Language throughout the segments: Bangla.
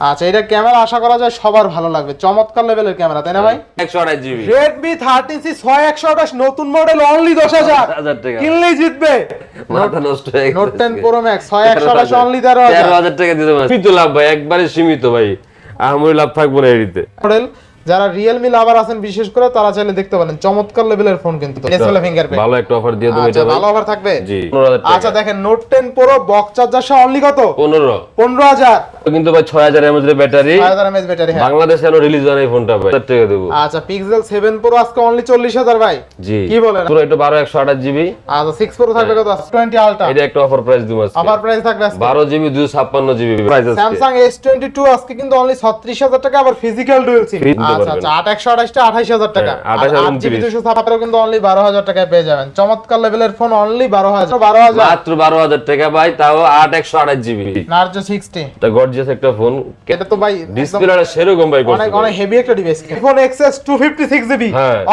আচ্ছা এটা ক্যামেরা আশা করা যায় সবার ভালো লাগবে। চমৎকার লেভেলের ক্যামেরা তাই না ভাই? একশো আঠাশ জিবি ছয় একশো আঠাশ নতুন মডেল অনলি দশ হাজার। হাজার টাকা। কিনলেই জিতবে। মাথা নষ্ট হয়ে নোট গেছে। প্রো ম্যাক্স ছয় একশো আঠাশ অনলি তেরো তেরো হাজার। হাজার টাকা দিতে পারে। সীমিত লাভ ভাই একবারে সীমিত ভাই। আহামরি লাভ থাকব না এটিতে। মডেল যারা রিয়েলমি লাভার আছেন বিশেষ করে তারা চাইলে দেখতে পারেন। চমৎকার লেভেলের ফোন কিন্তু। ডিসপ্লে ফিঙ্গারপ্রিন্ট ভালো একটা অফার দিয়ে দেবো আচ্ছা এটা ভালো অফার থাকবে। জি। আচ্ছা দেখেন Note ten Pro box charger সহ অনলি কত? পনেরো। পনেরো হাজার। কিন্তু ভাই ছয় হাজার এমএচ ব্যাটারি। ছয় হাজার এমএচ ব্যাটারি হ্যাঁ। বাংলাদেশে এখনও রিলিজ হয় ফোনটা ভাই। টাকা দেবো। আচ্ছা পিক্সেল সেভেন প্রো আজকে অনলি চল্লিশ হাজার ভাই। জি। কি বলেন? পুরো এটা বারো একশো আঠাশ জিবি আচ্ছা সিক্স প্রো থাকবে কত? টোয়েন্টি আলট্রা এটা একটা অফার প্রাইস দিব আজকে। অফার প্রাইস থাকবে আজকে। বারো জিবি দুশো ছাপ্পান্ন জিবি প্রাইস আজকে। স্যামসাং এস টোয়েন্টি টু আজকে কিন্তু অনলি ছত্রিশ হাজার টাকা আবার ফিজিক্যাল ডুয়েল সিম আচ্ছা আচ্ছা আঠাইশ হাজার টাকা। হ্যাঁ, 28 আর আট জিবি 29 দুশো কিন্তু অনলি বারো হাজার টাকায় পেয়ে যাবেন। চমৎকার লেভেলের ফোন অনলি বারো হাজার। বারো হাজার মাত্র বারো হাজার টাকা ভাই তাও আট একশো আঠাশ জিবি নার্জো সিক্সটি এটা গর্জিয়াস একটা ফোন এটা তো ভাই ডিসপ্লেটা সেরকম ভাই অনেক অনেক হেভি একটা device phone XS two fifty six GB.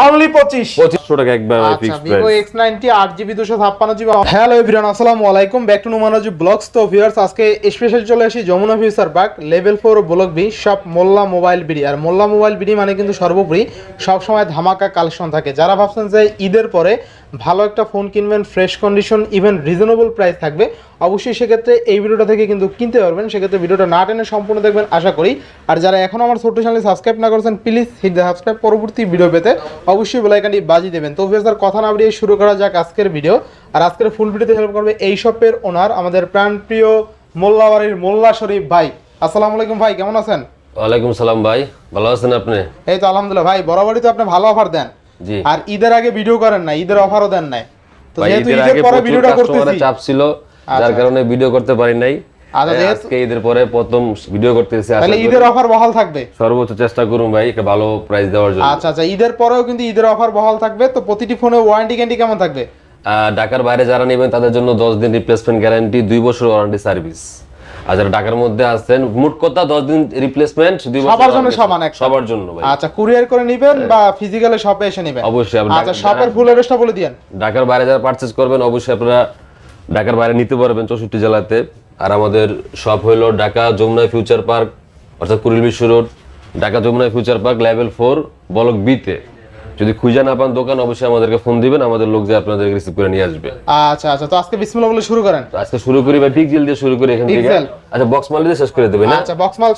Only পঁচিশ। পঁচিশশো টাকা একবার ভিভো প্রাইস নাইনটি আট জিবি দুশো ছাপ্পান্ন জিবি হ্যালো এভরিওয়ান আসসালামু আলাইকুম। ব্যাক টু নুমানাজি ব্লগস তো ভিউয়ার্স আজকে স্পেশাল চলে আসি Jamuna Future Park level four block B সব মোল্লা মোবাইল বিডি আর মোল্লা মোবাইল বিডি মানে কিন্তু সর্বোপরি সব সময় ধামাকা কালেকশন থাকে। যারা ভাবছেন যে ঈদের পরে ভালো একটা ফোন কিনবেন fresh condition even reasonable price থাকবে। অবশ্যই সেক্ষেত্রে এই ভিডিওটা থেকে কিন্তু কিনতে পারবেন। সেক্ষেত্রে ভিডিওটা না টেনে সম্পূর্ণ দেখবেন আশা করি। আর যারা এখন আমার ছোট্ট চ্যানেল সাবস্ক্রাইব না করেছেন প্লিজ হিট দ্য সাবস্ক্রাইব পরবর্তী ভিডিও পেতে অবশ্যই বেলাইকানটি বাজি দেবেন। তো ভিউয়ার্স কথা না বাড়িয়ে শুরু করা যাক আজকের ভিডিও আর আজকের ফুল ভিডিওতে হেল্প করবে এই শপের ওনার আমাদের প্রাণপ্রিয় মোল্লাবাড়ির মোল্লা শরীফ ভাই। আসসালামু আলাইকুম ভাই কেমন আছেন? ওয়ালাইকুম সালাম ভাই ভালো আছেন আপনি? এই তো আলহামদুলিল্লাহ ভাই বরাবরই তো আপনি ভালো অফার দেন। আর ঈদের আগে ভিডিও করেন না ঈদের অফারও দেন নাই। তো যেহেতু ঈদের পরে ভিডিওটা করতেছি। চাপ ছিল যার আচ্ছা। কারণে ভিডিও করতে পারি নাই। আচ্ছা, আজকে ঈদের পরে প্রথম ভিডিও করতেছি তাহলে ঈদের অফার বহাল থাকবে। সর্বোচ্চ চেষ্টা করুন ভাই একটা ভালো প্রাইস দেওয়ার জন্য। আচ্ছা আচ্ছা ঈদের পরেও কিন্তু ঈদের অফার বহাল থাকবে। তো প্রতিটি ফোনে ওয়ারেন্টি গ্যারান্টি কেমন থাকবে? ঢাকার বাইরে যারা নেবেন তাদের জন্য দশ দিন রিপ্লেসমেন্ট গ্যারান্টি দুই বছর ওয়ারেন্টি সার্ভিস আর যারা ঢাকার মধ্যে আছেন মোট কথা দশ দিন রিপ্লেসমেন্ট দুই বছর সবার জন্য সমান একটা। সবার জন্য ভাই। আচ্ছা কুরিয়ার করে নেবেন বা ফিজিক্যালি শপে এসে নেবেন? অবশ্যই আপনি আচ্ছা শপের ফুল অ্যাড্রেসটা বলে দিয়েন। ঢাকার বাইরে যারা পারচেজ করবেন অবশ্যই আপনারা ঢাকার বাইরে নিতে পারবেন চৌষট্টি জেলাতে। আর আমাদের শপ হলো ঢাকা যমুনা ফিউচার পার্ক অর্থাৎ Kuril Bishwa road Dhaka Jamuna Future Park level four block বিতে যদি খুঁজে না পান দোকান অবশ্যই আমাদেরকে ফোন দিবেন আমাদের লোক যে আপনাদের রিসিভ করে নিয়ে আসবে। আচ্ছা আচ্ছা তো আজকে বিসমিল্লাহ বলে শুরু করেন। তো আজকে শুরু করি ভাই পিকজেল দিয়ে শুরু করি এখান থেকে। আচ্ছা বক্স মাল দিয়ে শেষ করে দেবে না আচ্ছা বক্স মাল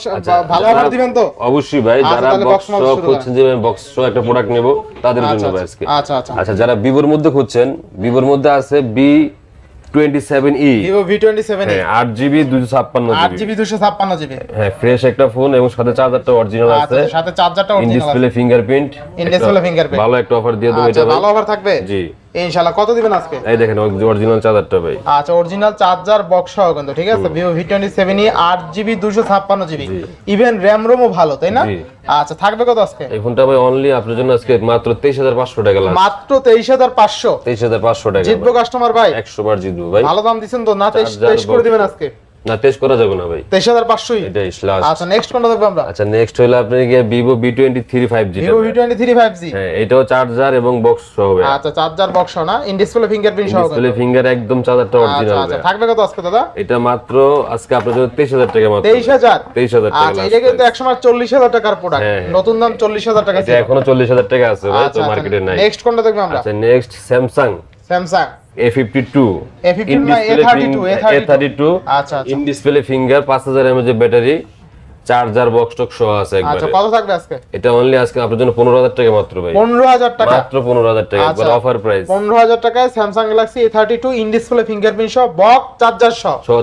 ভালো অফার দিবেন তো? অবশ্যই ভাই আচ্ছা, যারা বক্স করেন। খুঁজছেন যে বক্স একটা প্রোডাক্ট নেব তাদের জন্য আচ্ছা ভাই আজকে। আচ্ছা আচ্ছা। আচ্ছা যারা ভিভোর মধ্যে খুঁজছেন ভিভোর মধ্যে আছে বি টোয়েন্টি সেভেন হ্যাঁ হ্যাঁ ফ্রেশ একটা ফোন এবং সাথে চার্জারটা অরিজিনাল আছে। আচ্ছা সাথে চার্জারটা ডিসপ্লে ফিঙ্গারপ্রিন্ট। ভালো একটা অফার দিয়ে দেবো আচ্ছা এটা ভালো অফার থাকবে? জি। ইনশাআল্লাহ। কত দিবেন আজকে? এই দেখেন অরিজিনাল চার্জারটা ভাই। আচ্ছা অরিজিনাল চার্জার বক্স সহ কিন্তু ঠিক আছে? জিবি দুশো ছাপ্পান্ন জিবি ইভেন র্যাম রোমও ভালো তাই না? আচ্ছা থাকবে কত আজকে? এই ফোনটা ভাই অনলি আপনার জন্য আজকে মাত্র তেইশ হাজার পাঁচশো টাকা লাগবে মাত্র তেইশ হাজার পাঁচশো। তেইশ হাজার পাঁচশো টাকা জিতবো কাস্টমার ভাই। একশো বার জিতবো ভাই। ভালো দাম দিচ্ছেন তো? না তেইশ চার্জার তেইশ করে দিবেন আজকে। না টেস্ট করা যাবে না ভাই। তেইশ হাজার পাঁচশোই? এটাই লাস্ট আচ্ছা নেক্সট কোনটা দেখব আমরা? আচ্ছা নেক্সট হলো আপনি গিয়ে Vivo B twenty three five G Vivo V twenty three five G হ্যাঁ এটাও চার্জার এবং বক্স সহ হবে আচ্ছা চার্জার বক্স না? ইন ডিসপ্লে ফিঙ্গারপ্রিন্ট সহ ডিসপ্লে ফিঙ্গার একদম চার্জারটা আচ্ছা অরিজিনাল আচ্ছা থাকবে কত আজকে দাদা? এটা মাত্র আজকে আপনার জন্য তেইশ হাজার টাকা মাত্র। তেইশ হাজার? তেইশ হাজার টাকা আচ্ছা এটা কিন্তু। একসময় চল্লিশ হাজার টাকার প্রোডাক্ট হ্যাঁ, হ্যাঁ। নতুন দাম চল্লিশ হাজার টাকা এটা এখনও চল্লিশ হাজার টাকা আছে ভাই তো মার্কেটে নাই। নেক্সট কোনটা দেখব আমরা? আচ্ছা next Samsung Samsung A fifty two A52 না, A32, এ থার্টি টু আচ্ছা আচ্ছা। ইন ডিসপ্লে ফিঙ্গার পাঁচ হাজার এমএজ ব্যাটারি চার্জার বক্স টক সহ আছে আচ্ছা কত থাকবে আজকে? এটা অনলি আজকে আপনার জন্য পনেরো হাজার টাকা মাত্র ভাই। পনেরো হাজার টাকা? মাত্র পনেরো হাজার টাকা একবার। অফার প্রাইস পনেরো হাজার টাকায় Samsung Galaxy A thirty two in display fingerprint সহ বক্স চার্জার সহ। সো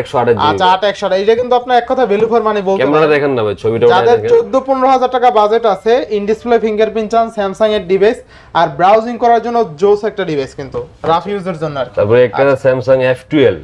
একশো আঠাশ জিবি আচ্ছা আট একশো এটা কিন্তু আপনার এক কথা ভ্যালু ফর মানি বলতে ক্যামেরা দেখেন না ভাই ছবিটা যাদের দেখেন। চোদ্দ পনেরো হাজার টাকা বাজেট আছে ইন ডিসপ্লে ফিঙ্গারপ্রিন্ট চান স্যামসাং এর ডিভাইস আর ব্রাউজিং করার জন্য জোস একটা ডিভাইস কিন্তু রাফ ইউজের জন্য আর তারপরে একটা আচ্ছা। টুয়েলভ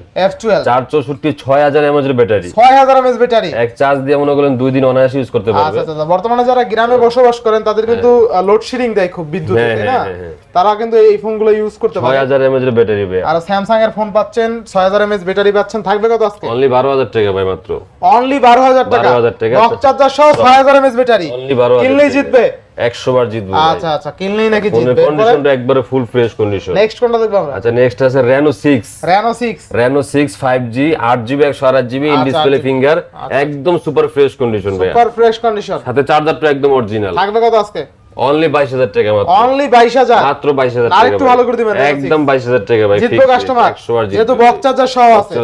চার চৌষট্টি ছয় হাজার এমএজ ব্যাটারি ছয় হাজার এমএস ব্যাটারি এক চার্জ দিয়ে মনে করেন দুই দিন অনায়াসে ইউজ করতে পারবে। আচ্ছা আচ্ছা বর্তমানে যারা গ্রামে বসবাস করেন তাদের কিন্তু লোডশেডিং দেয় খুব বিদ্যুৎ হ্যাঁ, তাই না? হ্যাঁ, হ্যাঁ, হ্যাঁ। তারা কিন্তু এই ফোনগুলো ইউজ করতে পারে। হাজার এর ব্যাটারি ভাই আর স্যামসাং এর ফোন পাচ্ছেন ছয় হাজার এমএস ব্যাটারি পাচ্ছেন থাকবে কত আজকে? অনলি বারো হাজার টাকা ভাই মাত্র। অনলি বারো হাজার টাকা? 12,000 টাকা। বক্স চার্জার সহ ছয় হাজার এমএস ব্যাটারি অনলি 12000 কিনলেই জিতবে। একশো বার জিতবো আচ্ছা আচ্ছা কিনলেই নাকি জিতবে? কন্ডিশনটা একবারে ফুল ফ্রেশ কন্ডিশন নেক্সট কোনটা দেখব আমরা? আচ্ছা নেক্সট আছে Reno 6 Reno six five G আট জিবি একশো আট জিবি ইন আচ্ছা, ডিসপ্লে আচ্ছা। ফিঙ্গার একদম সুপার ফ্রেশ কন্ডিশন ভাই সুপার ফ্রেশ কন্ডিশন সাথে চার্জারটা একদম অরিজিনাল থাকবে কত আজকে? অনলি বাইশ হাজার টাকা মাত্র। অনলি 22000 মাত্র বাইশ হাজার আর টাকা একটু ভাই। ভালো করে দিবেন, একদম বাইশ হাজার টাকা ভাই জিতবো কাস্টমার যেহেতু বক্স চার্জার সহ আছে।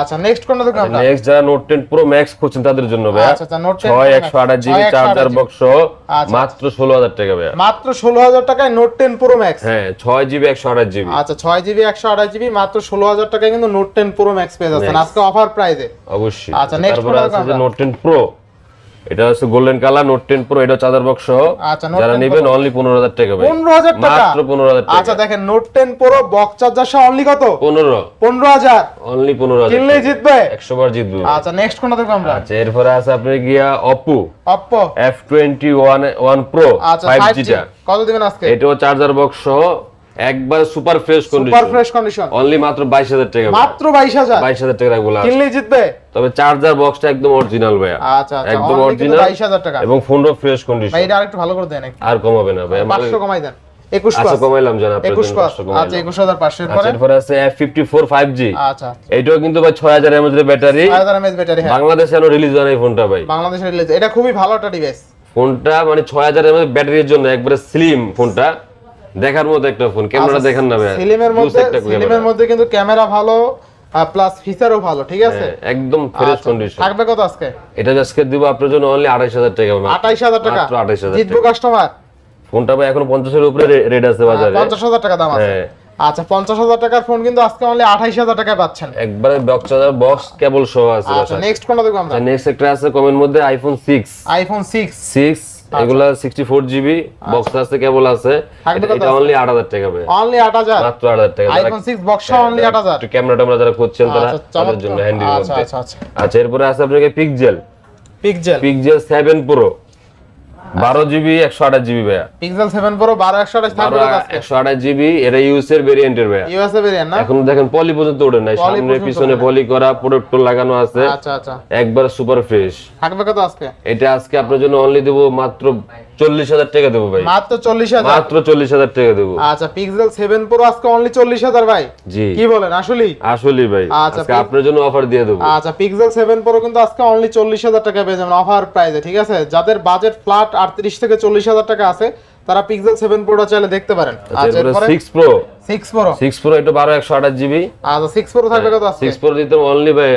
আচ্ছা নেক্সট কোনটা দেখব আমরা নেক্সট যারা নোট টেন প্রো ম্যাক্স খুঁজছেন তাদের জন্য ভাইয়া আচ্ছা, আচ্ছা, Note 10 ছয় Pro একশো Max, আঠাশ জিবি 6 চার্জার বক্স সহ আচ্ছা। মাত্র ষোলো হাজার টাকা ভাইয়া মাত্র 16000 টাকায় নোট 10 প্রো ম্যাক্স হ্যাঁ ছয় জিবি একশো আঠাশ জিবি। আচ্ছা 6 জিবি 128 জিবি মাত্র 16000 টাকায় কিন্তু নোট 10 প্রো ম্যাক্স পেয়ে যাচ্ছেন। আজকে অফার প্রাইসে অবশ্যই। আচ্ছা, next তারপরে কোনটা আছে নোট টেন প্রো এটা হচ্ছে golden colour Note ten Pro এটা চার্জার বক্স সহ। আচ্ছা, যারা নেবেন অনলি পনেরো হাজার টাকা ভাই। 15000 টাকা? মাত্র পনেরো হাজার আচ্ছা দেখেন নোট 10 প্রো বক্স চার্জার সহ অনলি কত? পনেরো। 15000 অনলি পনেরো হাজার কিনলেই জিতবে? একশো বার জিতবে আচ্ছা নেক্সট কোনটা দেখব আমরা? আচ্ছা এরপরে আছে আপনি গিয়া Oppo Oppo F twenty one one Pro আচ্ছা ফাইভ 5G জিটা কত দিবেন আজকে? এটাও চার্জার বক্স সহ একবার super fresh condition super fresh condition only মাত্র বাইশ হাজার টাকা মাত্র 22000 বাইশ হাজার টাকা রাখব last। কিনলেই জিতবে? তবে চার্জার বক্সটা একদম অরিজিনাল ভাইয়া। আচ্ছা আচ্ছা একদম অরিজিনাল 22000 টাকা। এবং ফোনও ফ্রেশ কন্ডিশন ভাই এটা আরেকটু ভালো করে দেন একটু। আর কমাবে না ভাই 500 কমাই দেন। 21 আচ্ছা কমাইলাম জান আপনার 21 পাস আচ্ছা 21500 এর পরে? এরপরে আছে F54 5G এটাও কিন্তু ভাই 6000 এর মধ্যে ব্যাটারি 6000 mAh ব্যাটারি হ্যাঁ। বাংলাদেশে এখনও রিলিজ হয় না এই ফোনটা ভাই। বাংলাদেশের রিলিজ এটা খুবই ভালো একটা ডিভাইস ফোনটা মানে 6000 এর মধ্যে ব্যাটারির জন্য একবারে স্লিম ফোনটা দেখার মতো একটা ফোন ক্যামেরা দেখেন না সিলিমের মধ্যে সিলিমের মধ্যে কিন্তু ক্যামেরা ভালো প্লাস ফিচারও ভালো ঠিক আছে? হ্যাঁ, একদম ফ্রেশ আচ্ছা, কন্ডিশন থাকবে কত আজকে? এটা আজকে দিব আপনার জন্য অনলি 28000 টাকা। মাত্র। 28000 টাকা? মাত্র 28000 জিতবো কাস্টমার ফোনটা ভাই এখন 50 এর উপরে রেট আছে বাজারে। 50000 টাকা দাম আছে। হ্যাঁ। আচ্ছা 50000 টাকার ফোন কিন্তু আজকে অনলি 28000 টাকায় পাচ্ছেন। একবারে বক্স চার্জার বক্স কেবল সহ আছে আচ্ছা নেক্সট কোনটা দেখব আমরা? নেক্সট একটা আছে কমের মধ্যে আইফোন 6 আইফোন 6 6 এগুলা 64 জিবি বক্স আছে কেবল আছে। এটা- অনলি 8000 টাকা হবে অনলি 8000 মাত্র 8000 টাকা। আইফোন 6 বক্স অনলি 8000 একটু ক্যামেরা ট্যামেরা যারা খুঁজছেন তারা আচ্ছা, তাদের জন্য হ্যান্ডি আচ্ছা, আচ্ছা, আচ্ছা। আচ্ছা এরপরে আছে আপনাকে Pixel Pixel Pixel 7 Pro 12 GB 128 GB ভাইয়া। পিক্সেল 7 প্রো 12 128 থাকবে কত আজকে। 128 জিবি এটা ইউএস এর ভেরিয়েন্টের ভাইয়া। ইউএসএ ভেরিয়েন্ট না? এখন দেখেন পলি পর্যন্ত ওঠে নাই সামনে পিছনে পলি করা প্রোডাক্ট লাগানো আছে। আচ্ছা আচ্ছা। একবার সুপার ফ্রেশ থাকবে কত আজকে? এটা আজকে আপনার জন্য অনলি দেবো মাত্র চল্লিশ হাজার টাকা দেবো ভাই। মাত্র 40000 মাত্র চল্লিশ হাজার টাকা দেবো। আচ্ছা পিক্সেল 7 প্রো আজকে অনলি 40000 ভাই? জি। কি বলেন আসলেই? আসলে ভাই। আচ্ছা, আপনার জন্য অফার দিয়ে দেবো। আচ্ছা পিক্সেল 7 প্রো কিন্তু আজকে অনলি 40000 টাকা পেয়ে যাবেন অফার ঠিক আছে? যাদের বাজেট ফ্ল্যাট 38 থেকে 40000 টাকা আছে তারা পিক্সেল 7 প্রোটা চাইলে দেখতে পারেন। আচ্ছা এরপরে six Pro 6 Pro six Pro এটা বারো একশো আঠাশ জিবি আচ্ছা 6 প্রো থাকবে কত সিক্স প্রো দিতে অনলি ভাই।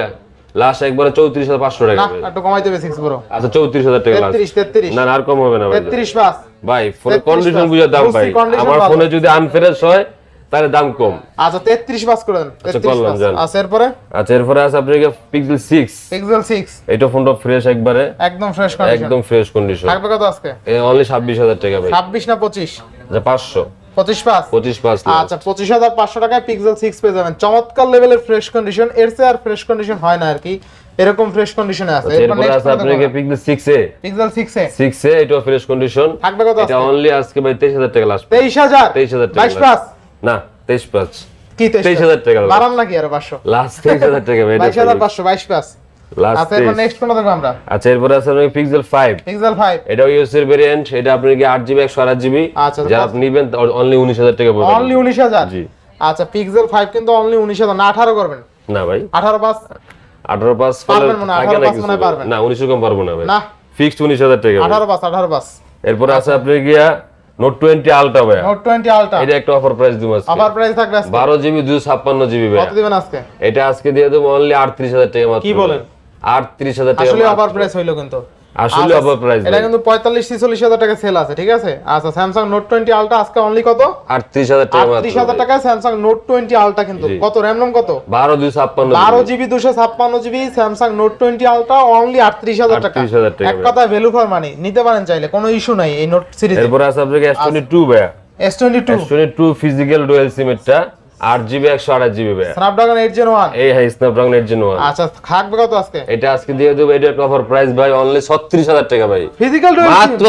লাস্ট একবারে চৌত্রিশ হাজার পাঁচশো টাকা না একটু কমাই দেবে 6 প্রো আচ্ছা চৌত্রিশ হাজার টাকা last। 33 33 না আর কম হবে না ভাই। 33 পাস ভাই ফোনের 33 কন্ডিশন। বুঝে দাম ভাই। আমার ফোনে যদি আনফ্রেশ হয় তাহলে দাম কম। আচ্ছা 33 পাস করে দেন। 33 করলাম, পাস আচ্ছা এরপরে? আচ্ছা এরপরে আছে আপনার পিক্সেল সিক্স পিক্সেল 6 এটা ফোনটা ফ্রেশ একবারে। একদম ফ্রেশ কন্ডিশন একদম ফ্রেশ কন্ডিশন থাকবে কত আজকে? অনলি ছাব্বিশ হাজার টাকা ভাই। 26 না 25 আচ্ছা পাঁচশো। 25 পাস পঁচিশ পাঁচ আচ্ছা 25500 টাকায় পিক্সেল 6 পেয়ে যাবেন। চমৎকার লেভেলের ফ্রেশ কন্ডিশন এর চেয়ে আর ফ্রেশ কন্ডিশন হয় না আর কি। এরকম ফ্রেশ কন্ডিশনে আছে। এরপর আছে আপনাকে Pixel six A. Pixel 6 A. Six A এটা ফ্রেশ কন্ডিশন থাকবে কত এটা আজকে? অনলি আজকে ভাই তেইশ হাজার টাকা লাস্ট 23000 তেইশ হাজার? টাকা 22 পাস না তেইশ পাঁচ। কি 23,000 টাকা বাড়ান নাকি আরও 500 লাস্ট তেইশ হাজার টাকা ভাই 22500 22 পাস লাস্ট আচ্ছা নেক্সট দেখব আমরা? আচ্ছা এরপরে আছে আপনাকে পিক্সেল ফাইভ পিক্সেল 5 এটা ইউএস এর ভেরিয়েন্ট এটা আপনার কি আট জিবি আট জিবি আচ্ছা, যারা আপনি নিবেন অনলি উনিশ হাজার টাকা পড়বে। অনলি 19000 জি। আচ্ছা পিক্সেল 5 কিন্তু অনলি 19000 না 18 করবেন? না ভাই। 18 পাস আঠারো পাস পারবেন 18 পাস মনে পারবেন। না উনিশ কম পারব না ভাই। না। ফিক্সড উনিশ হাজার টাকা 18 পাস 18 পাস এরপরে আছে আপনার গিয়া নোট টোয়েন্টি আলট্রা ভাই। নোট 20 আলট্রা এটা একটা অফার প্রাইস দিব আজকে। অফার প্রাইস থাকবে আজকে। বারো জিবি দুশো ছাপ্পান্ন জিবি ভাই। কত দিবেন আজকে? এটা আজকে দিয়ে দেবো অনলি আটত্রিশ হাজার টাকা মাত্র। কি বলেন? আটত্রিশ হাজার টাকা আসলে অফার প্রাইস হইল কিন্তু। আসলে আচ্ছা, অফার প্রাইস এটা কিন্তু পঁয়তাল্লিশ ছিচল্লিশ হাজার টাকা সেল আছে ঠিক আছে? আচ্ছা স্যামসাং নোট টোয়েন্টি আলট্রা আজকে অনলি কত? আটত্রিশ হাজার টাকা আটত্রিশ হাজার মাত্র টাকায় স্যামসাং নোট টোয়েন্টি আলট্রা কিন্তু। কত র্যাম রম কত? বারো দুশো ছাপ্পান্ন বারো জিবি দুশো ছাপ্পান্ন GB Samsung Note twenty Ultra only আটত্রিশ হাজার টাকা। 38,000 টাকা এক কথায় ভ্যালু ফর মানি নিতে পারেন চাইলে কোনো ইস্যু নাই এই নোট সিরিজ এরপরে আছে টু ভাইয়া S twenty two two physical dual SIM এটা জিবি জিবি স্ন্যাপড্রাগন জেন এই হ্যাঁ স্ন্যাপড্রাগন জেন আচ্ছা থাকবে কত আজকে? এটা আজকে দিয়ে দেবো এটা অফার প্রাইস ভাই অনলি হাজার টাকা ভাই। ফিজিক্যাল মাত্র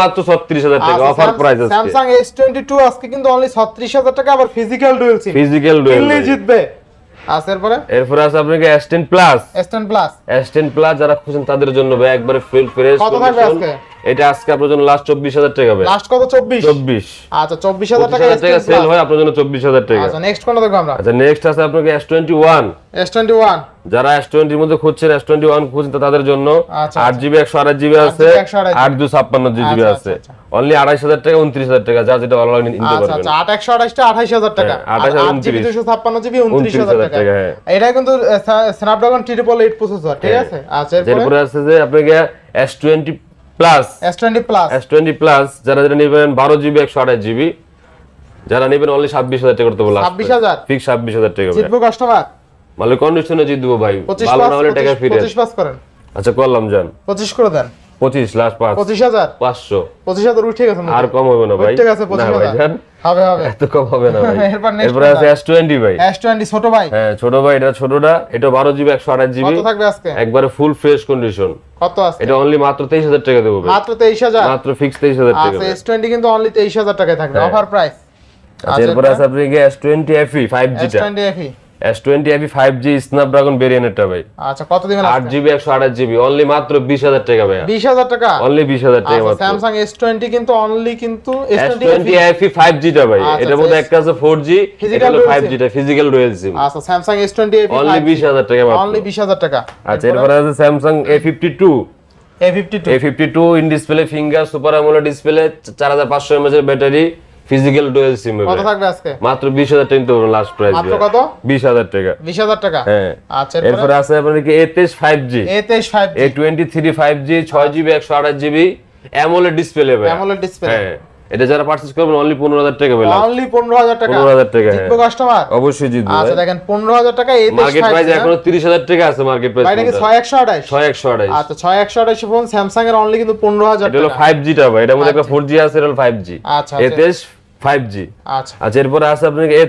মাত্র অফার প্রাইস আজকে। আজকে কিন্তু অনলি আবার physical dual SIM physical dual জিতবে। আচ্ছা এরপরে? আছে আপনাকে plus S ten plus S ten plus যারা খুঁজছেন তাদের জন্য ভাই একবারে ফুল ফ্রেশ কত থাকবে আজকে? এটা আজকে আপনার জন্য লাস্ট চব্বিশ হাজার টাকা ভাই। লাস্ট কত? চব্বিশ? চব্বিশ। আচ্ছা চব্বিশ হাজার টাকা সেল হয় আপনার জন্য চব্বিশ হাজার টাকা। আচ্ছা নেক্সট কোনটা দেখব আমরা? আচ্ছা নেক্সট আছে আপনাকে S twenty one S twenty one যারা এস টোয়েন্টির মধ্যে খুঁজছেন এস টোয়েন্টি ওয়ান খুঁজছেন তাদের জন্য আচ্ছা, আট জিবি একশো আঠাশ জিবি আছে 128 আট দু ছাপ্পান্ন জিবি আচ্ছা, আছে। আচ্ছা, অনলি আড়াইশ হাজার টাকা উনত্রিশ হাজার টাকা যা যেটা ভালো লাগে নিতে আচ্ছা পারবেন। আচ্ছা আট একশো আঠাশটা আঠাইশ হাজার টাকা। হ্যাঁ, 28 জিবি দুশো ছাপ্পান্ন জিবি উনত্রিশ হাজার হাজার টাকা। হ্যাঁ। এটা কিন্তু স্ন্যাপড্রাগন ট্রিপল এইট প্রসেসর ঠিক আছে? আচ্ছা এরপরে? এরপরে আছে যে আপনাকে S twenty plus S twenty plus S twenty plus যারা যারা নেবেন বারো জিবি একশো আঠাশ জিবি যারা নেবেন অনলি ছাব্বিশ হাজার টাকা করতে বলে 26,000? ফিক্স ছাব্বিশ হাজার টাকা ভাই। জিতবো কাস্টমার মালিক কন্ডিশনে জিতবো ভাই। ভালো না হলে টাকা ফিরে পঁচিশ পাস করেন। আচ্ছা করলাম যান। পঁচিশ করে দেন। পঁচিশ লাস্ট পাঁচ। পঁচিশ হাজার? পাঁচশো। পঁচিশ হাজার উঠে গেছে আর কম হবে না ভাই। উঠে গেছে পঁচিশ হাজার। হবে হবে। এত কম হবে না ভাই। এরপর আছে? এস টোয়েন্টি ভাই। এস টোয়েন্টি ছোট ভাই। হ্যাঁ ছোট ভাই এটা ছোটটা। এটা বারো জিবি একশো আঠাশ জিবি থাকবে আজকে? একবারে ফুল ফ্রেশ কন্ডিশন কত আছে এটা অনলি মাত্র তেইশ হাজার টাকা দেবো মাত্র তেইশ হাজার? মাত্র ফিক্স তেইশ হাজার টাকা আচ্ছা। এস টোয়েন্টি কিন্তু অনলি তেইশ হাজার টাকায় থাকবে। হ্যাঁ। অফার প্রাইস আচ্ছা এরপরে আছে আপনি S twenty FE five জিটা S twenty FE five G Snapdragon ভেরিয়েন্টটা ভাই। আচ্ছা কত দিবেন আট জিবি একশো আঠাশ জিবি অনলি মাত্র বিশ হাজার টাকা ভাই বিশ হাজার টাকা? অনলি বিশ হাজার টাকা স্যামসাং এস টোয়েন্টি কিন্তু অনলি কিন্তু এস টোয়েন্টি এফি ফাইভ জিটা ভাই। আচ্ছা, এটার মধ্যে একটা আছে four G dual five SIM। জিটা ফিজিক্যাল ডুয়েল সিম আচ্ছা Samsung S twenty FE only বিশ হাজার টাকা অনলি বিশ হাজার টাকা। আচ্ছা এরপরে আছে Samsung A fifty two A fifty two A fifty two in display finger super AMOLED display চার হাজার পাঁচশো এমএচ এর ব্যাটারি ফিজিক্যাল ডুয়েল সিম কত থাকবে আজকে? মাত্র বিশ হাজার টাকা তো লাস্ট প্রাইস মাত্র কত? বিশ হাজার টাকা। বিশ হাজার টাকা? হ্যাঁ। আচ্ছা এরপরে? আছে আপনার কি এ তেইশ ফাইভ জি এ তেইশ five A twenty three five G ছয় জিবি একশো আঠাশ জিবি অ্যামোলেড ডিসপ্লে ভাই। অ্যামোলেড ডিসপ্লে হ্যাঁ। এটা যারা পারচেজ করবেন অনলি পনেরো হাজার টাকা পেলাম অনলি পনেরো হাজার টাকা। পনেরো হাজার টাকা হ্যাঁ। জিতবো কাস্টমার অবশ্যই জিতবো আচ্ছা দেখেন পনেরো হাজার টাকা এ তেইশ মার্কেট প্রাইস এখনও তিরিশ হাজার টাকা আছে মার্কেট প্রাইস ছয় একশো আঠাশ? আচ্ছা ছয় একশো আঠাশ ফোন স্যামসাং এর অনলি কিন্তু পনেরো হাজার এটা হলো টাকা। ফাইভ জিটা ভাই এটার মধ্যে একটা ফোর জি আছে এটা হলো ফাইভ জি আচ্ছা এ আচ্ছা ফাইভ জি আচ্ছা। আচ্ছা এরপরে আছে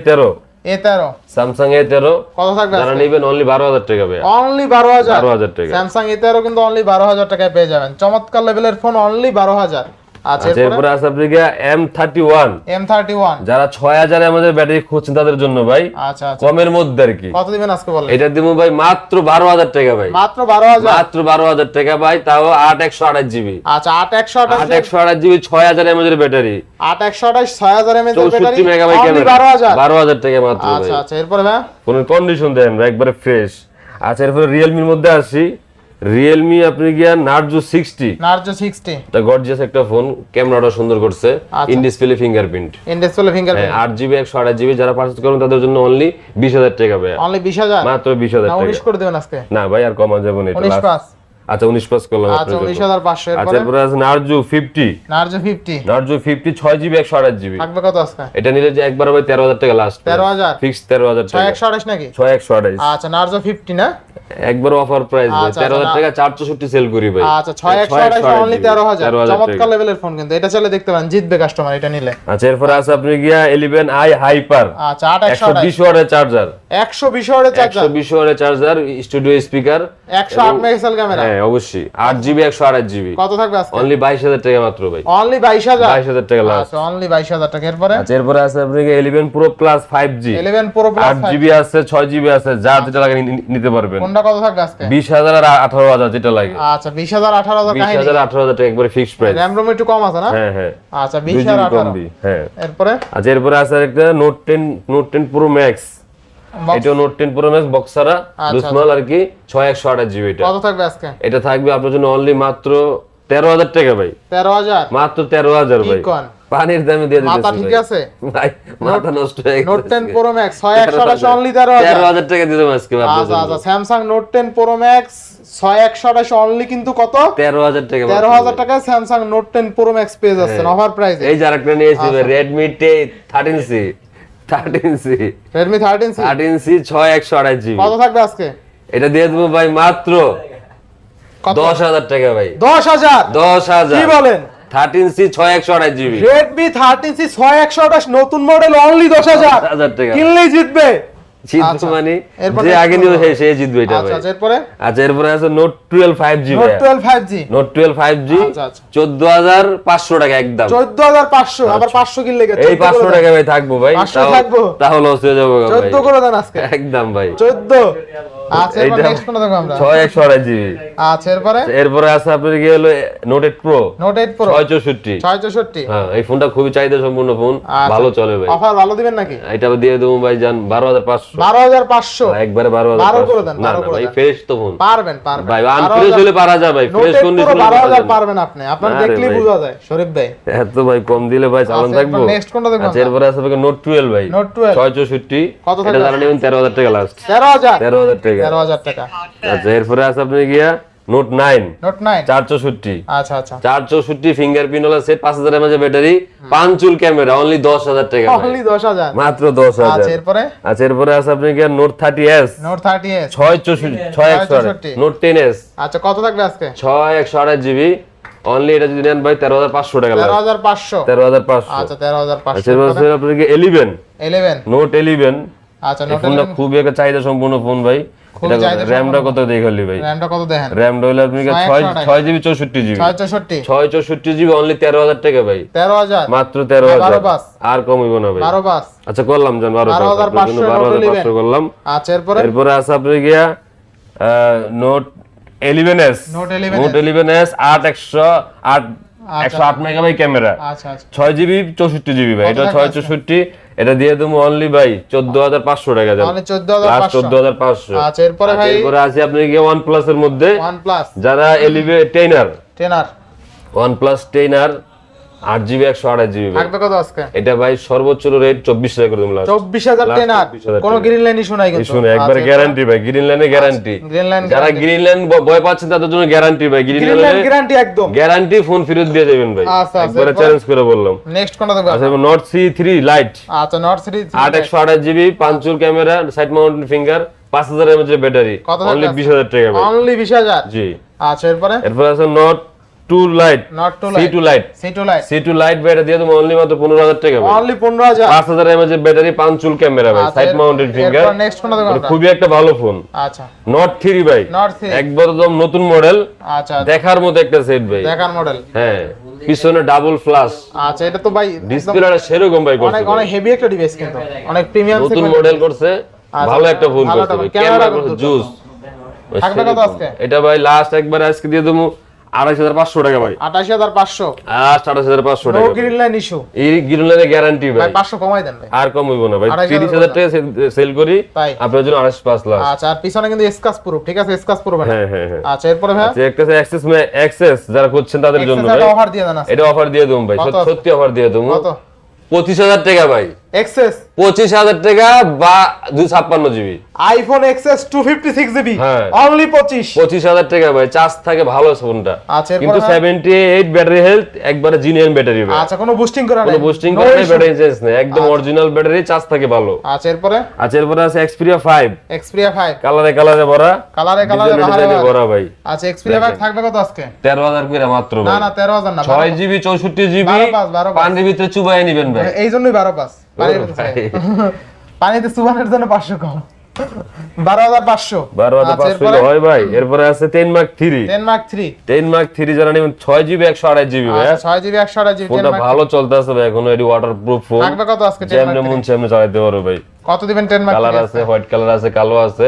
তেরো? এ তেরো। স্যামসাং এ তেরো। কত থাকবে যারা নেবেন অনলি বারো হাজার টাকা ভাই। অনলি বারো হাজার? বারো হাজার টাকা। স্যামসাং এ তেরো কিন্তু অনলি বারো হাজার টাকায় পেয়ে যাবেন। চমৎকার লেভেলের ফোন অনলি বারো হাজার। আচ্ছা আচ্ছা এরপরে? আছে আপনি M thirty one M thirty one যারা ছয় হাজার আমাদের ব্যাটারি খুঁজছেন তাদের জন্য ভাই আচ্ছা আচ্ছা। কমের মধ্যে আর কি। কত দিবেন আজকে বলেন? এটা দিব ভাই মাত্র বারো হাজার টাকা ভাই। মাত্র বারো হাজার? মাত্র বারো হাজার টাকা ভাই তাও আট একশো আঠাশ জিবি। আচ্ছা আট একশো আঠাশ আট একশো আঠাশ জিবি ছয় হাজার এমএজ এর ব্যাটারি। আট একশো আঠাশ ছয় হাজার এমএচ ব্যাটারি? চৌষট্টি মেগাবাইট ক্যামেরা বারো হাজার? টাকা মাত্র ভাই। আচ্ছা আচ্ছা এরপরে ভাই? কোন কন্ডিশন দেন একবারে ফ্রেশ আচ্ছা এরপরে রিয়েলমির মধ্যে আসি। রিয়েলমি আপনি গিয়া নার্জো সিক্সটি নার্জো সিক্সটি এটা গর্জিয়াস একটা ফোন ক্যামেরাটা সুন্দর করছে। In display fingerprint in display finger হ্যাঁ আট জিবি একশো আঠাশ জিবি যারা পারচেজ করবেন তাদের জন্য অনলি বিশ হাজার টাকা ভাই অনলি বিশ হাজার? মাত্র বিশ হাজার টাকা। উনিশ করে দেবেন আজকে। না ভাই আর কমা যাবে না এটা উনিশ last- পাস আচ্ছা উনিশ পাস করলাম আচ্ছা আপনার উনিশ জন্য। হাজার পাঁচশো। আচ্ছা এরপরে? আছে Narzo fifty Narzo fifty Narzo fifty ছয় জিবি একশো আঠাশ জিবি থাকবে কত আজকে? এটা নিলে যে একবার ভাই তেরো হাজার টাকা লাস্ট 13,000 ফিক্স তেরো হাজার ছয় টাকা একশো আঠাশ নাকি? ছয় একশো আঠাশ। আচ্ছা নার্জো ফিফটি না? একবার অফার প্রাইস ভাই আচ্ছা, হাজার আচ্ছা, টাকা চার চৌষট্টি সেল করি ভাই। আচ্ছা ছয় একশো আঠাশ অনলি তেরো হাজার। চমৎকার লেভেলের ফোন কিন্তু। এটা চলে দেখতে পারেন জিতবে কাস্টমার এটা নিলে। আচ্ছা এরপরে আছে আপনি গিয়া ইলেভেন আই হাইপার আচ্ছা আট একশো একশো আঠাশ বিশ ওয়াটের চার্জার একশো বিশ ওয়াটের চার্জার বিশ ওয়াটের চার্জার স্টুডিও স্পিকার একশো আট মেগাপিক্সেল ক্যামেরা হ্যাঁ অবশ্যই। আট জিবি একশো আঠাশ জিবি কত থাকবে আজকে? অনলি বাইশ হাজার টাকা মাত্র ভাই। অনলি টাকা লাস্ট আচ্ছা অনলি টাকা। এরপরে? আচ্ছা এরপরে আছে আপনি প্রো প্লাস প্রো জিবি আছে ছয় জিবি আছে যা যেটা লাগে নিতে পারবেন। কত থাকবে আজকে? আর যেটা লাগে। আচ্ছা কাহিনী। টাকা একবারে ফিক্সড প্রাইস র্যাম রোম একটু কম আছে না? হ্যাঁ হ্যাঁ। আচ্ছা হ্যাঁ। এরপরে? আচ্ছা এরপরে আছে একটা নোট নোট প্রো ম্যাক্স এটা নোট প্রো ম্যাক্স বক্সারা দুসমাল আর কি ছয় একশো আঠাশ জিবি এটা। কত থাকবে আজকে? এটা থাকবে আপনার জন্য অনলি মাত্র তেরো হাজার টাকা ভাই। তেরো হাজার? মাত্র তেরো হাজার ভাই। পানির দামে দিয়ে মাথা ঠিক আছে? ভাই মাথা নষ্ট হয়ে নোট গেছে টেন আজকে। প্রো ম্যাক্স ছয় একশো আঠাশ অনলি তেরো তেরো হাজার। হাজার টাকা দিতে আজকে আচ্ছা আচ্ছা Samsung Note ten Pro Max ছয় একশো আঠাশ অনলি কিন্তু কত? তেরো হাজার টাকা তেরো মাত্র হাজার ভাই। টাকায় Samsung Note ten Pro Max পেয়ে যাচ্ছেন অফার প্রাইসে এই যে আরেকটা নিয়েছি আচ্ছা। রেডমি টে thirteen C thirteen C Redmi thirteen C thirteen C ছয় একশো আঠাশ জিবি কত থাকবে আজকে? এটা দিয়ে দেবো ভাই মাত্র দশ হাজার টাকা ভাই। দশ হাজার? দশ হাজার। কি বলেন? থার্টিন সি ছয় একশো আঠাশ জিবি রেডমি থার্টিন সি ছয় একশো আঠাশ নতুন মডেল অনলি দশ হাজার। হাজার টাকা। কিনলেই জিতবে। আচ্ছা। মানে যে আগে সে জিতবে এটা আচ্ছা ভাই। আচ্ছা এরপরে? আচ্ছা এরপরে আছে Note twelve five G Note twelve five G Note twelve five G আচ্ছা, আচ্ছা। চোদ্দ হাজার পাঁচশো টাকা একদম। চোদ্দ হাজার পাঁচশো আবার পাঁচশো কিনলে গেছে। এই পাঁচশো টাকা ভাই থাকব ভাই। 500 থাকব? তাহলে হয়ে যাব গো ভাই। চোদ্দ করে দেন আজকে। একদম ভাই। চোদ্দ। আচ্ছা এরপর নেক্সট আমরা? জিবি। আচ্ছা এরপরে? এরপরে আছে আপনার কি হলো Note eight Pro Note eight Pro ছয় চৌষট্টি। ছয় চৌষট্টি। হ্যাঁ এই ফোনটা খুবই চাহিদা সম্পূর্ণ ফোন। ভালো চলে ভাই। অফার ভালো দিবেন নাকি? এটা দিয়ে দেবো ভাই জান বারো হাজার পাঁচশো। বারো হাজার পাঁচশো? একবারে বারো হাজার করে দেন, না না ভাই ফ্রেশ তো ফোন পারবেন পারবেন। ভাই আনফ্রেশ হলে পারা যায় ভাই ফ্রেশ কন্ডিশন প্রো বারো হাজার পারবেন আপনি। আপনার দেখলেই বোঝা যায় শরীফ ভাই। এত ভাই কম দিলে ভাই চালান থাকব? এরপর কোনটা দেখব আচ্ছা এরপরে আছে নোট টুয়েলভ ভাই। নোট টুয়েলভ ছয় চৌষট্টি। কত এটা থাকবে? যারা নেবেন তেরো হাজার টাকা লাস্ট হাজার। টাকা। আচ্ছা এরপরে আছে আপনি গিয়া নোট নাইন নোট নাইন চার চৌষট্টি আচ্ছা আচ্ছা। চার চৌষট্টি ফিঙ্গারপ্রিন্ট ওলা সেট পাঁচ হাজার এমএচ ব্যাটারি পাঁচুল ক্যামেরা অনলি দশ হাজার টাকা অনলি দশ হাজার। মাত্র দশ হাজার। আচ্ছা এরপরে? আচ্ছা এরপরে আছে আপনি গিয়া Note thirty S Note thirty S ছয় চৌষট্টি ছয় একশো নোট টেন এস আচ্ছা কত থাকবে আজকে? ছয় একশো আঠাশ জিবি অনলি এটা যদি নেন ভাই তেরো হাজার পাঁচশো টাকা তেরো লাগবে হাজার পাঁচশো। তেরো হাজার পাঁচশো। আচ্ছা তেরো হাজার আচ্ছা পাঁচশো এরপর আছে আপনার এলিভেন ইলেভেন নোট এলিভেন আচ্ছা নোট ফোনটা খুবই একটা চাহিদা সম্পূর্ণ ফোন ভাই। খুব র্যামটা কত? দেখালি ভাই? র্যামটা কত দেখেন? র্যামটা হলো আপনি ছয়। ছয় জিবি চৌষট্টি জিবি। ছয় চৌষট্টি। ছয় চৌষট্টি জিবি অনলি তেরো হাজার টাকা ভাই। তেরো হাজার। মাত্র তেরো বারো হাজার। পাঁচ। আর কম না ভাই। বারো পাঁচ আচ্ছা করলাম জান বারো বারো হাজার পাঁচশো, বারো নোট হাজার 11 পাঁচশো করলাম। আচ্ছা এরপরে? এরপরে আছে আপনি গিয়া Note eleven S 11S Note eleven S আট একশো আট একশো আট ক্যামেরা। আচ্ছা আচ্ছা। ছয় জিবি চৌষট্টি জিবি ভাই। এটা টাকা ছয় আছে? চৌষট্টি। এটা দিয়ে দেবো অনলি ভাই চোদ্দ হাজার পাঁচশো টাকা চোদ্দ হাজার পাঁচশো। আচ্ছা এরপরে আছে আপনি গিয়ে ওয়ান প্লাস এর মধ্যে। যারা এলিভে টেনার টেনার ওয়ান প্লাস টেনার আট জিবি একশো আঠাশ জিবি থাকবে কত আজকে? এটা ভাই সর্বোচ্চ রেট চব্বিশ টাকা করে দিলাম চব্বিশ হাজার Last টেনার? 24,000 কোনো গ্রিন লাইন ইস্যু নাই কিন্তু। শুনে একবারে গ্যারান্টি ভাই গ্রিন লাইনে গ্যারান্টি যারা গ্রিন লাইন ভয় পাচ্ছেন তাদের জন্য গ্যারান্টি ভাই গ্রিন লাইন গ্যারান্টি একদম। গ্যারান্টি ফোন ফেরত দিয়ে দেবেন ভাই। আচ্ছা, আচ্ছা, একবারে? চ্যালেঞ্জ করে বললাম। নেক্সট কোনটা দেখব আচ্ছা নট সি থ্রি লাইট আচ্ছা নট সিরিজ আট একশো আঠাশ জিবি পাঁচচুল ক্যামেরা সাইড মাউন্টেন ফিঙ্গার পাঁচ হাজার এমএচ ব্যাটারি অনলি বিশ হাজার টাকা অনলি বিশ হাজার? জি। আচ্ছা এরপরে? এরপর আছে Nord two Lite Nord two C two Lite. C two Lite C two Lite battery দিয়ে দেবো অনলি মাত্র পনেরো হাজার টাকা ভাই অনলি পনেরো হাজার। পাঁচ হাজার ব্যাটারি পাঁচচুল ক্যামেরা ভাই আচ্ছা, সাইড এর- ফিঙ্গার এরপর নেক্সট কোনটা দেখব খুবই একটা ভালো ফোন আচ্ছা। নট থ্রি ভাই। নট থ্রি একদম নতুন মডেল আচ্ছা দেখার মতো একটা সেট ভাই। দেখার মডেল হ্যাঁ পিছনে ডাবল ফ্লাশ আচ্ছা এটা তো ভাই ডিসপ্লেটা সেরকম ভাই করছে অনেক অনেক হেভি একটা ডিভাইস কিন্তু। অনেক প্রিমিয়াম নতুন মডেল করছে। ভালো একটা ফোন করছে। ক্যামেরা ক্যামেরা করছে জুস থাকবে কত আজকে? এটা ভাই লাস্ট একবার আজকে দিয়ে দেবো। আড়াইশ হাজার পাঁচশো টাকা ভাই। আঠাশি হাজার পাঁচশো। আঠাশ হাজার পাঁচশো টাকা। গ্রিন লাইন ইস্যু এই গিরুলের গ্যারান্টি ভাই। পাঁচশো কমাই দেন ভাই। আর না ভাই। 28,000 তিরিশ হাজার টাকা। সেল করি? আপনার জন্য আড়াইশ পাঁচ লাখ। আচ্ছা আর পিছনে কিন্তু এসকাস প্রুফ ঠিক আছে? এসকাস প্রুফ হ্যাঁ হ্যাঁ হ্যাঁ। আচ্ছা এরপরে ভাই? একটা অ্যাক্সেস অ্যাক্সেস যারা করছেন তাদের জন্য ভাই। অফার দিয়ে দেন এটা অফার দিয়ে দেবো ভাই। সত্যি- অফার দিয়ে দেবো। পঁচিশ হাজার টাকা ভাই। পঁচিশ হাজার টাকা বা দুই ছাপ্পান্ন GB. IPhone XS two fifty six GB. Only পঁচিশ? পঁচিশ হাজার টাকা ভাই চার্জ থাকে ভালো ফোনটা আচ্ছা এরপরে কিন্তু ভাই? সেভেন্টি এইট ব্যাটারি হেলথ একবারে জিনিয়ান ব্যাটারি ভাই। আচ্ছা কোনো বুস্টিং করা কোনো বুস্টিং করে issue। ব্যাটারি চেঞ্জ নেই। একদম অরিজিনাল ব্যাটারি চার্জ থাকে ভালো। আচ্ছা এরপরে? আচ্ছা এরপরে আছে এক্সপিরিয়া ফাইভ এক্সপিরিয়া ফাইভ কালারে কালারে ভরা। কালারে কালারে ভরা ভাই। আচ্ছা এক্সপিরিয়া ফাইভ থাকবে কত আজকে? তেরো হাজার করে মাত্র না না তেরো হাজার না ছয় জিবি চৌষট্টি জিবি। পানির ভিতরে চুবাই নিবেন ভাই। এই জন্যই বারো পাঁচ। পানির ও ভাই। পানিতে সুবানের জন্য পাঁচশো কম। বারো হাজার পাঁচশো। বারো হাজার আচ্ছা, পাঁচশো এরপরে? হয় ভাই। এরপরে আছে ten Mark three ten Mark three ten Mark three যারা নেবেন ছয় জিবি একশো আড়াই জিবি ভাই। আচ্ছা ছয় জিবি একশো আঠাশ জিবি ফোনটা ভালো চলতেছে ভাই এখনও এটি ওয়াটার প্রুফ ফোন থাকবে কত আজকে যেমনি মন সেমনি চালাইতে পারো ভাই। কত দিবেন টেন মার্ক কালার আছে হোয়াইট কালার আছে কালো আছে।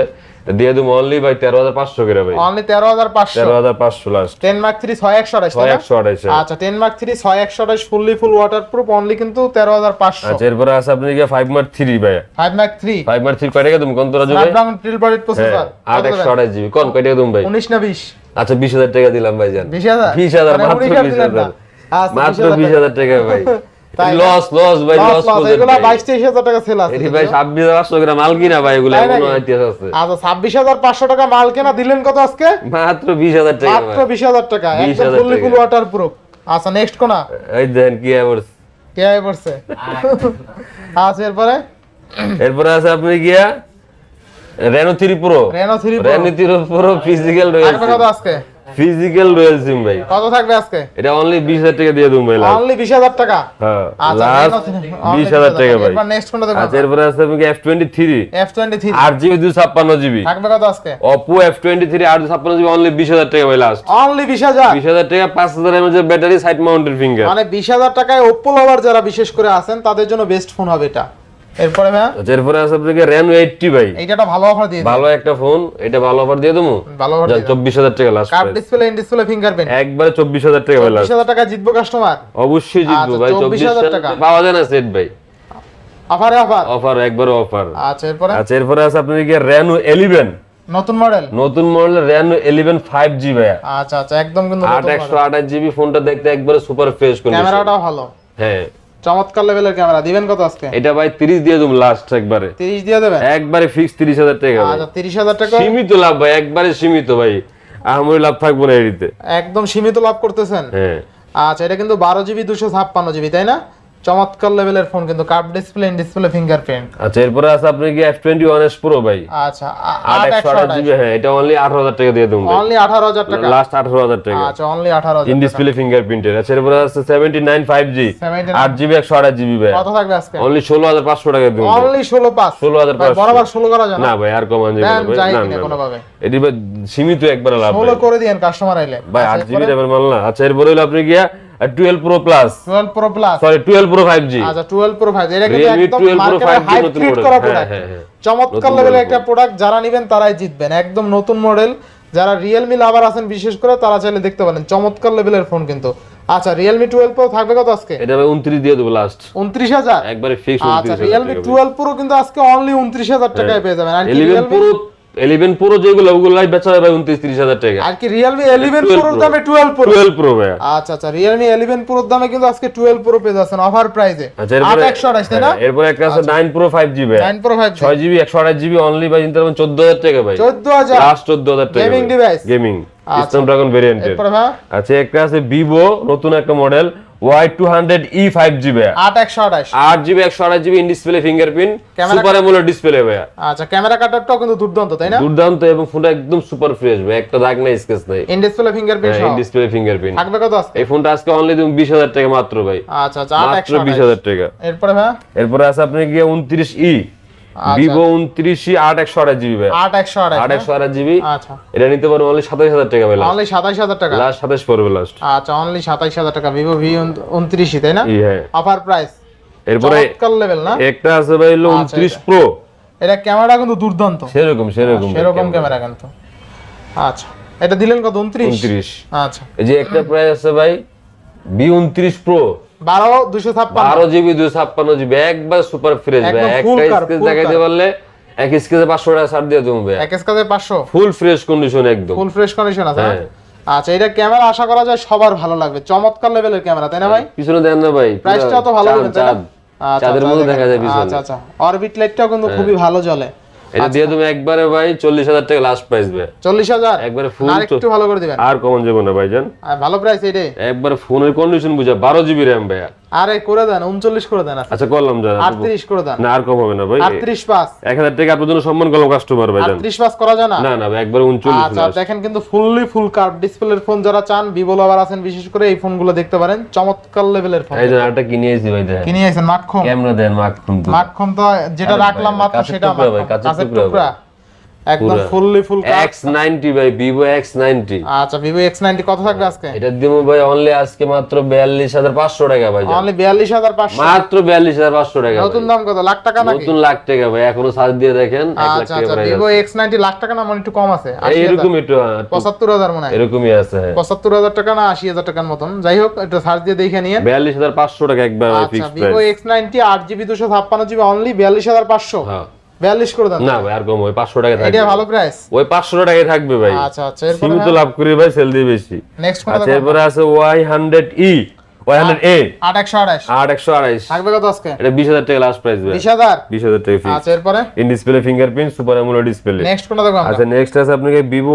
দিয়ে দেবো অনলি ভাই তেরো হাজার পাঁচশো করে ভাই। অনলি তেরো হাজার পাঁচশো। তেরো হাজার পাঁচশো লাস্ট টেন মার্ক থ্রি ছয় একশো আঠাশ ছয় একশো আড়াইশো আচ্ছা টেন মার্ক থ্রি ছয় একশো আঠাশ fully full water proof only কিন্তু তেরো হাজার পাঁচশো। আচ্ছা এরপরে আছে আপনি গিয়ে ফাইভ মার্ক থ্রি ভাই। Five Mark three five Mark three কয় টাকা তুমি কোন তোরা যাবে? ট্রিল প্রসেসর আট একশো আড়াই জিবি। কোন কয় টাকা তুমি ভাই? উনিশ না বিশ? আচ্ছা বিশ হাজার টাকা দিলাম ভাই জান। বিশ হাজার? বিশ হাজার মানে মাত্র বিশ হাজার। আচ্ছা, মাত্র বিশ হাজার টাকা ভাই? লস লস ভাই লস loss, এগুলা বাইশ তেইশ হাজার টাকা সেল আছে এটি ভাই ছাব্বিশ হাজার মাল কিনা ভাই এগুলো তাই ইতিহাস আছে। আচ্ছা ছাব্বিশ হাজার পাঁচশো টাকা মাল কেনা দিলেন কত আজকে? মাত্র বিশ হাজার টাকা মাত্র ভাই বিশ হাজার টাকা একদম ফুললি ফুল ওয়াটার প্রুফ আচ্ছা নেক্সট কোনা? এই দেন কি আবার কে আই পড়ছে? আচ্ছা এরপরে? এরপরে আছে আপনি গিয়া Reno three Pro Reno three Reno three Pro physical রয়েছে। কত আজকে। ফিজিক্যাল রয়্যাল সিম ভাই। কত থাকবে আজকে? এটা অনলি বিশ হাজার টাকা দিয়ে দেবো ভাই অনলি বিশ হাজার টাকা? হ্যাঁ আচ্ছা লাস্ট only বিশ হাজার টাকা ভাই। এরপর নেক্সট কোনটা দেখব আচ্ছা এরপরে আছে আপনাকে টোয়েন্টি থ্রি আট জিবি দুশো ছাপ্পান্ন জিবি থাকবে কত আজকে? F twenty three GB only বিশ হাজার টাকা ভাই লাস্ট অনলি বিশ হাজার? বিশ হাজার টাকা পাঁচ হাজার mAh battery side mounted finger মানে বিশ হাজার টাকায় ওপ্পো লাভার যারা বিশেষ করে আছেন তাদের জন্য বেস্ট ফোন হবে এটা। এরপরে ভাই? আচ্ছা এরপরে আছে আপনাকে র্যানো এইটটি ভাই। এইটা ভালো অফার দিয়ে। ভালো একটা ফোন এটা ভালো অফার দিয়ে দেবো? ভালো অফার দিয়ে চব্বিশ হাজার টাকা last card display in display fingerprint একবারে চব্বিশ হাজার টাকা ভাই বিশ লাস্ট হাজার টাকা জিতবো কাস্টমার অবশ্যই জিতবো আচ্ছা, ভাই 24,000 টাকা। পাওয়া যায় না সেট ভাই। অফারে অফার অফার একবার অফার আচ্ছা এরপরে? আচ্ছা এরপরে আছে কি র্যানো এলিভেন নতুন মডেল নতুন মডেল এলিভেন ফাইভ জি ভাইয়া। আচ্ছা আচ্ছা একদম কিন্তু আট একশো আঠাশ জিবি ফোনটা দেখতে একবারে সুপার ফ্রেশ কন্ডিশন ক্যামেরাটাও ভালো। হ্যাঁ। চমৎকার লেভেলের ক্যামেরা দিবেন কত আজকে? এটা ভাই তিরিশ দিয়ে দেব লাস্ট একবারে। তিরিশ দিয়ে দেবেন? একবারে ফিক্স তিরিশ হাজার টাকা আচ্ছা তিরিশ হাজার টাকা? সীমিত লাভ ভাই একবারে সীমিত ভাই। আমরা লাভ থাকব না এরিতে একদম সীমিত লাভ করতেছেন? হ্যাঁ। আচ্ছা এটা কিন্তু বারো জিবি দুশো ছাপ্পান্ন জিবি তাই না? চমৎকার লেভেলের ফোন কিন্তু curve display in display fingerprint আচ্ছা এরপরে আছে আপনার কি F twenty one S Pro ভাই? আচ্ছা আ- আট আট একশো একশো আঠাশ। জিবি হ্যাঁ এটা অনলি আঠারো হাজার টাকা দিয়ে দেবো। অনলি আঠারো হাজার টাকা। লাস্ট আঠারো হাজার টাকা। আচ্ছা অনলি আঠারো হাজার ইন ডিসপ্লে ফিঙ্গারপ্রিন্টের আচ্ছা এরপরে আছে সেভেন্টি নাইন ফাইভ জি 79 আট জিবি একশো আঠাশ জিবি ভাই। কত থাকবে আজকে? অনলি ষোলো হাজার পাঁচশো টাকা দেবো। অনলি ষোলো পাঁচ। 16,500 বরাবর ষোলো করা যায় না। ভাই আর কমান যাবে না ভাই। না কিনা কোনোভাবে। এটি ভাই সীমিত একবার লাভ ষোলো ভাই করে দিয়েন কাস্টমার আইলে। ভাই আট জিবি র্যামের মাল না। আচ্ছা এরপরে হলো আপনি গিয়া twelve Pro plus twelve Pro plus sorry twelve Pro five G আচ্ছা টুয়েলভ প্রো ফাইভ এটা কিন্তু একদম মার্কেটে হাই নতুন করা হ্যাঁ, প্রোডাক্ট হ্যাঁ, হ্যাঁ। চমৎকার লেভেলের একটা প্রোডাক্ট যারা নেবেন তারাই জিতবেন। একদম নতুন মডেল যারা রিয়েলমি লাভার আছেন বিশেষ করে তারা চাইলে দেখতে পারেন। চমৎকার লেভেলের ফোন কিন্তু। আচ্ছা রিয়েলমি টুয়েলভ প্রো থাকবে কত আজকে? এটা ভাই উনত্রিশ দিয়ে দেবো লাস্ট উনত্রিশ হাজার? একবারে ফিক্স আচ্ছা রিয়েলমি টুয়েলভ প্রো কিন্তু আজকে অনলি উনত্রিশ হাজার টাকায় পেয়ে যাবেন। আর রিয়েলমি প্রো ইলেভেন প্রো যেগুলো ওগুলো বেচা হয় ভাই উনত্রিশ তিরিশ হাজার টাকা। আর কি ইলেভেন 12 প্রোর। দামে টুয়েলভ প্রো টুয়েলভ প্রো ভাই আচ্ছা আচ্ছা রিয়েলমি ইলেভেন প্রোর দামে কিন্তু আজকে টুয়েলভ প্রো পেয়ে যাচ্ছেন অফার প্রাইসে আচ্ছা আট এরপরে একশো আঠাশ তাই না? হ্যাঁ, এরপরে একটা আছে নাইন প্রো ফাইভ জি ভাই নাইন প্রো ফাইভ ছয় জিবি একশো আঠাশ জিবি অনলি ভাই চোদ্দ হাজার টাকা ভাই। চোদ্দ হাজার। লাস্ট চোদ্দ হাজার টাকা Gaming device? গেমিং আচ্ছা। স্ন্যাপড্রাগন ভেরিয়েন্টের আচ্ছা একটা আছে ভিভো নতুন একটা model Y two hundred E five G ভাই আট একশো আঠাশ। আট জিবি একশো আঠাশ GB in display fingerprint super AMOLED display ভাইয়া। আচ্ছা ক্যামেরা কাটারটাও কিন্তু দুর্দান্ত তাই না? দুর্দান্ত এবং ফোনটা একদম সুপার ফ্রেশ ভাই একটা দাগ নাই স্কেচ নাই। In display fingerprint in display fingerprint থাকবে কত আজকে? এই ফোনটা আজকে অনলি তুমি বিশ হাজার টাকা মাত্র ভাই। আচ্ছা আচ্ছা মাত্র একশো বিশ হাজার টাকা। এরপরে ভাই এরপরে আছে আপনি গিয়ে উনত্রিশ ই ভিভো উনত্রিশ ই আট একশো আঠাশ জিবি ভাই। আট একশো আট একশো আঠাশ জিবি আচ্ছা। এটা নিতে পারব অনলি সাতাশ হাজার টাকা ভাই অনলি সাতাইশ হাজার টাকা? লাস্ট সাতাশ পড়বে লাস্ট আচ্ছা অনলি সাতাইশ হাজার টাকা। ভিভো ভি উনত্রিশই তাই না? হ্যাঁ। অফার প্রাইস এরপরে লেভেল না? একটা আছে ভাই হলো আচ্ছা, উনত্রিশ। প্রো এটা ক্যামেরা কিন্তু দুর্দান্ত। সেরকম সেরকম সেরকম ক্যামেরা কিন্তু। আচ্ছা। এটা দিলেন কত? উনত্রিশ? উনত্রিশ। আচ্ছা। এই যে একটা প্রাইস আছে ভাই বি উনত্রিশ প্রো বারো দুশো ছাপ্পান্ন। বারো জিবি দুই ছাপ্পান্ন জিবি একবার সুপার ফ্রেশ ভাই। একটা full দেখাইতে। পারলে এক স্কেচে পাঁচশো টাকা ছাড় দিয়ে কাছে পাঁচশো। ফুল ফ্রেশ কন্ডিশন একদম। ফুল ফ্রেশ কন্ডিশন আছে হ্যাঁ। আচ্ছা এটা ক্যামেরা আশা করা যায় সবার ভালো লাগবে। চমৎকার লেভেলের ক্যামেরা তাই না ভাই? পিছনে দেন না ভাই প্রাইসটা তো ভালো দেবেন তাই না? আচ্ছা, চাঁদের আচ্ছা, মতো দেখা যায় পিছনে। হ্যাঁ। আচ্ছা। আচ্ছা অরবিট লাইটটাও কিন্তু খুবই ভালো জ্বলে। এটা দিয়ে তুমি একবারে ভাই চল্লিশ হাজার টাকা লাস্ট প্রাইস ভাই চল্লিশ হাজার? একবারে ফোন আর একটু ভালো করে দিবেন। আর কমন যাব না ভাইজান। ভালো প্রাইস এটাই। একবারে ফোনের কন্ডিশন বুঝা বারো জিবি র্যাম ভাই আরে করে দেন উনচল্লিশ করে দেন আচ্ছা করলাম জান আটত্রিশ করে দেন। না আর কম হবে না ভাই। আটত্রিশ পাঁচ। এক হাজার টাকা আপনার জন্য সম্মান করলাম কাস্টমার ভাইজান আটত্রিশ পাঁচ করা যায় না? না না একবার উনচল্লিশ আচ্ছা দেখেন কিন্তু ফুললি ফুল কার্ভ ডিসপ্লের ফোন যারা চান ভিভো লাভার আছেন বিশেষ করে এই ফোনগুলো দেখতে পারেন চমৎকার লেভেলের ফোন এই যে আরেকটা কিনে এসেছি ভাই দেখেন কিনে আছেন মাখন ক্যামেরা দেন মাখন তো? মাখন তো যেটা রাখলাম মাত্র সেটা ভাই, কাঁচের টুকরা। একদম ফুললি ফুল এক্স নাইনটি ভাই ভিভো এক্স নাইনটি আচ্ছা ভিভো এক্স নাইনটি কত থাকবে আজকে? এটা দিব ভাই অনলি আজকে মাত্র বিয়াল্লিশ হাজার পাঁচশো টাকা ভাই অনলি বিয়াল্লিশ হাজার পাঁচশো? মাত্র বিয়াল্লিশ হাজার পাঁচশো টাকা নতুন। দাম কত? লাখ টাকা নাকি? নতুন লাখ টাকা ভাই এখনও সার্চ দিয়ে দেখেন এক লাখ আচ্ছা টাকা আচ্ছা এক্স নাইনটি লাখ টাকা না মানে একটু কম আছে? এরকম একটু আহ, পঁচাত্তর হাজার মনে হয়। এরকমই আছে। হ্যাঁ পঁচাত্তর হাজার টাকা না আশি হাজার টাকার মতন? যাই হোক একটু সার্চ দিয়ে দেখে নিয়ে। বিয়াল্লিশ হাজার পাঁচশো টাকা একবার আচ্ছা ফিক্স প্রাইস আট জিবি দুশো ছাপ্পান্ন জিবি অনলি বিয়াল্লিশ হাজার পাঁচশো। হ্যাঁ। করে না ভাই আর কম ওই পাঁচশো টাকা থাকবে। এটা ভালো প্রাইস ওই পাঁচশো টাকায় থাকবে ভাই। আচ্ছা আচ্ছা এরপরে সীমিত লাভ করি ভাই সেল দিয়ে বেশি। নেক্সট কোনটা হান্ড্রেড ই এরপরে আছে Y hundred E Y hundred A? আট একশো আঠাশ আট একশো আড়াইশ। থাকবে কত আজকে? এটা টাকা লাস্ট প্রাইস বিশ হাজার? বিশ হাজার টাকা ফিক্স আচ্ছা এরপরে? In display fingerprint super AMOLED display next কোনটা দেখব আচ্ছা নেক্সট আছে আপনাকে আঠাশ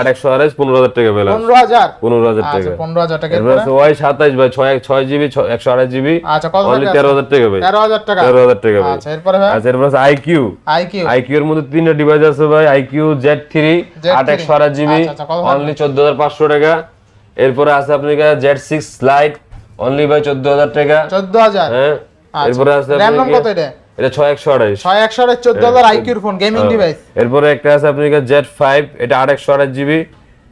আট একশো আড়াইশ। পনেরো হাজার টাকা পনেরো হাজার? আচ্ছা টাকা। পনেরো হাজার টাকা। এরপরে? আছে ওয়াই সাতাইশ ভাই ছয় ছয় জিবি একশো আড়াই জিবি আচ্ছা কত টাকা তেরো হাজার টাকা ভাই। তেরো হাজার টাকা? তেরো হাজার টাকা ভাই। আচ্ছা এরপরে ভাই? আচ্ছা এরপর আছে এর মধ্যে তিনটা ডিভাইস আছে ভাই। থ্রি Z3 আট একশো আড়াই জিবি আচ্ছা, আচ্ছা, কত থাকবে? অনলি চোদ্দ হাজার পাঁচশো টাকা। এরপরে আছে আপনার জেড সিক্স লাইট অনলি ভাই চোদ্দ হাজার টাকা। চোদ্দ হাজার হ্যাঁ এরপরে আছে র্যাম রম আপনার কত এটা? এটা ছয় একশো আড়াইশ ছয় একশো আঠাশ চোদ্দ হাজার আইকিউর ফোন গেমিং ডিভাইস এরপরে একটা আছে আপনার জেড ফাইভ এটা আট একশো জিবি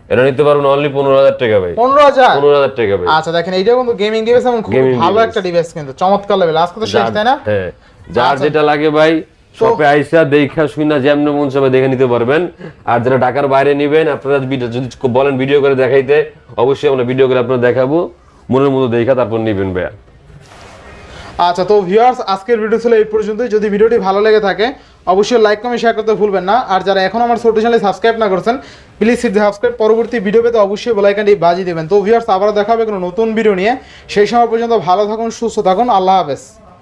এটা নিতে পারবেন অনলি পনেরো হাজার টাকা ভাই। পনেরো হাজার? পনেরো হাজার টাকা ভাই। আচ্ছা দেখেন এইটা কিন্তু গেমিং ডিভাইস এবং খুব ভালো একটা ডিভাইস কিন্তু। চমৎকার লেভেল আজকে তো শেষ তাই না? হ্যাঁ। যার আচ্ছা। যেটা লাগে ভাই শপে আইসা দেখা শুনা যেমন মন সবাই দেখে নিতে পারবেন। আর যারা ঢাকার বাইরে নেবেন আপনারা ভিডিও যদি বলেন ভিডিও করে দেখাইতে অবশ্যই আমরা ভিডিও করে আপনারা দেখাবো। মনের মতো দেখা তারপর নিবেন ভাইয়া। আচ্ছা তো ভিউয়ার্স আজকের ভিডিও ছিল এই পর্যন্তই। যদি ভিডিওটি ভালো লেগে থাকে অবশ্যই লাইক কমেন্ট শেয়ার করতে ভুলবেন না। আর যারা এখন আমার ছোট চ্যানেলে সাবস্ক্রাইব না করছেন প্লিজ সাবস্ক্রাইব পরবর্তী ভিডিও পেতে অবশ্যই বেলাইকানটি বাজিয়ে দেবেন। তো ভিউয়ার্স আবার দেখা হবে কোনো নতুন ভিডিও নিয়ে। সেই সময় পর্যন্ত ভালো থাকুন সুস্থ থাকুন। আল্লাহ হাফেজ।